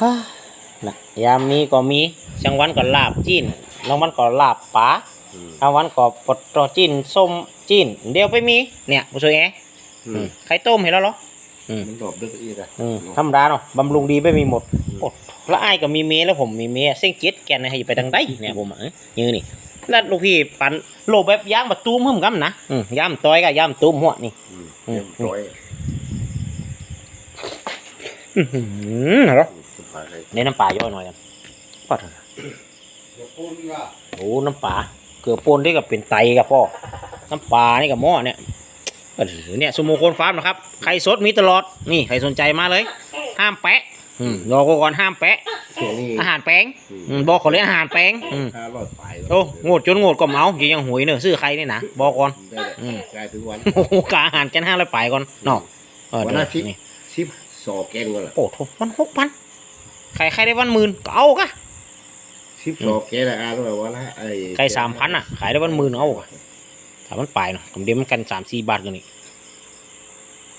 ฮ่านะยามมีก็มีจังวันก็ลาบจีนบางวันก็ลาบป๋าอืมบางวันก็ปดตอจีนส้มจีน เดี๋ยวไปมี เนี่ยผู้ช่วยแออืมไข่ต้มเห็นแล้วเหรอมันดอกเด้ออีกอะอืมธรรมดาเนาะบำรุงดีไม่มีหมดโอดแล้วไอ้ายก็มีเมียแล้วผมมีเมียเส้นเจ็ดแกนให้ไปทางใดเนี่ยผมอะเอ้ยยืนนี่แล้วลูกพี่ปันโลบแบบย่างแบบตุ้มหึ่มกันนะอืมย่ำต้อยกับย่ำตุ้มหัวนี่อืมอืมเรียบร้ อยอื้อหือเหรอสบายเลยในน้ำปลาย่อยหน่อยกันปัดเดี๋ยวพูดว่าโอ้น้ำปลาเกลือป่นที่กับเป็นไตกับพ่อน้ำปลานี่กับหม้อเนี่ยเออเนี่ยสมโมโคนฟาร์มนะครับไข่สดมีตลอดนี่ใครสนใจมาเลย ห้ามแปะอืมรอก่อนห้ามแปะช่วงนี้อาหารแป้งอืมบอกเขาเลยอาหารแป้งอืมห้าร้อยไปแล้วโอ้โง่จนโง่ก็เมาอยู่ยังหวยเนอะซื้อใครนี่นะบอกก่อนได้แหละอืมกลายเป็นวันโอ้โหกาอาหารแกันห้าร้อยไปก่อนเนาะเออวันเดี๋ยวอาทิตย์ นี่สิบสอแกงก็ล่ะโอ้โหมันหกพันใครใครได้วันหมื่นก็เอากะสิบสอแกงละอ่านว่าวันละไอ้ใครสามพันอะ ขายได้วันหมื่นเอากะถ้ามันไปเนาะผมเดี๋ยวมันกันสามสี่บาทกันนี่